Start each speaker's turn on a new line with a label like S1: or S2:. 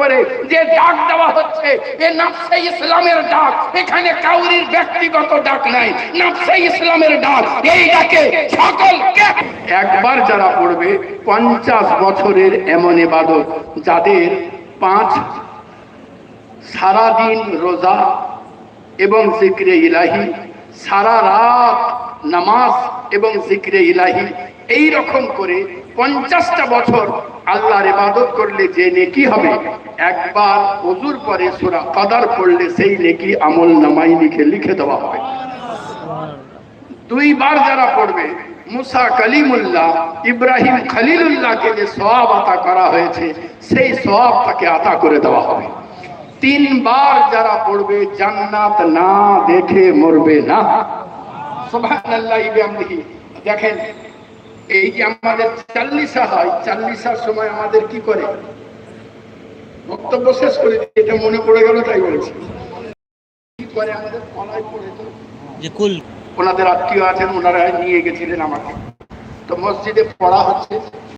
S1: উপরে যে ডাক দেওয়া হচ্ছে, এ নাফসে ইসলামের ডাক, এখানে কাউরির ব্যক্তিগত ডাক নাই। নাফসে ইসলামের ডাক, এই ডাকে সকলকে একবার যারা পড়বে, পঞ্চাশ বছরের এমন ইবাদত, যাদের পাঁচ সারাদিন রোজা এবং জিক্রে ইলাহি, সারা রাত নামাজ এবং জিক্রে ইলাহি এই রকম করে পঞ্চাশটা বছর আল্লাহর ইবাদত করলে যে নেকি হবে, একবার অজুর পরে সুরা কাদার পড়লে সেই নেকি আমল নামাই লিখে লিখে দেওয়া হবে। দুইবার যারা পড়বে, মুসা কালিমুল্লাহ, ইব্রাহিম খালিলুল্লাহকে যে সওয়াব আতা করা হয়েছে, সেই সওয়াব তাকে আতা করে দেওয়া হবে। তিনবার যারা পড়বে, জান্নাত না দেখে মরবে না। দেখেন এই যে আমাদের চাল্লিশা হয় চাল্লিশার সময় আমাদের কি করে? বক্তব্য শেষ করে এটা মনে পড়ে গেল তাই বলছি। কি করে আমাদের কলায় পড়ে তো?
S2: যে কুল।
S1: ওনাদের আত্মীয় আছেন ওনারা নিয়ে গেছিলেন আমাকে। তো মসজিদে পড়া হচ্ছে।